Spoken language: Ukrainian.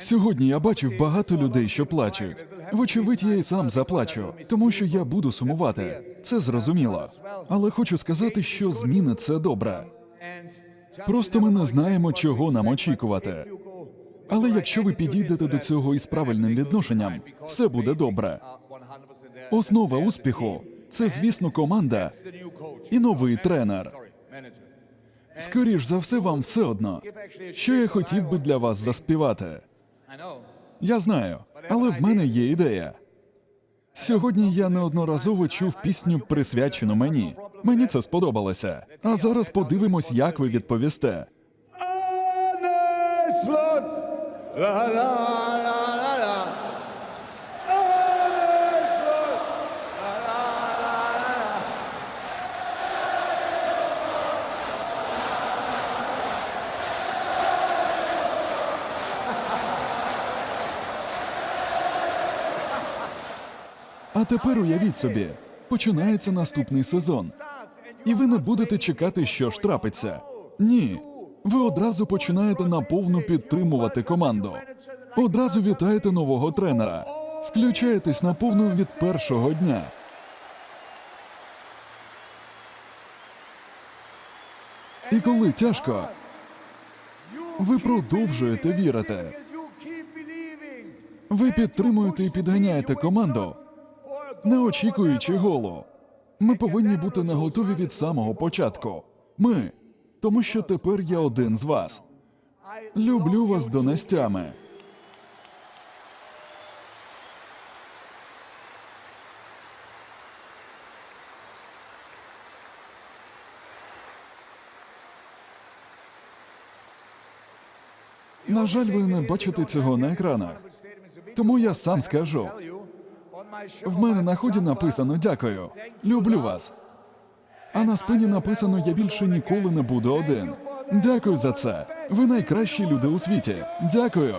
Сьогодні я бачив багато людей, що плачуть. Вочевидь, я і сам заплачу, тому що я буду сумувати. Це зрозуміло. Але хочу сказати, що зміни це добре. Просто ми не знаємо, чого нам очікувати. Але якщо ви підійдете до цього із правильним відношенням, все буде добре. Основа успіху це, звісно, команда і новий тренер. Скоріш за все, вам все одно, що я хотів би для вас заспівати. Я знаю, але в мене є ідея. Сьогодні я неодноразово чув пісню, присвячену мені. Мені це сподобалося. А зараз подивимось, як ви відповісте. Honest А тепер уявіть собі, починається наступний сезон, і ви не будете чекати, що ж трапиться. Ні. Ви одразу починаєте наповну підтримувати команду. Одразу вітаєте нового тренера. Включаєтесь наповну від першого дня. І коли тяжко, ви продовжуєте вірити. Ви підтримуєте і підганяєте команду, не очікуючи голу. Ми повинні бути наготові від самого початку. Ми, тому що тепер я один з вас. Люблю вас донестями. На жаль, ви не бачите цього на екранах. Тому я сам скажу. В мене на ході написано дякую. Люблю вас. А на спині написано Я більше ніколи не буду один. Дякую за це. Ви найкращі люди у світі. Дякую.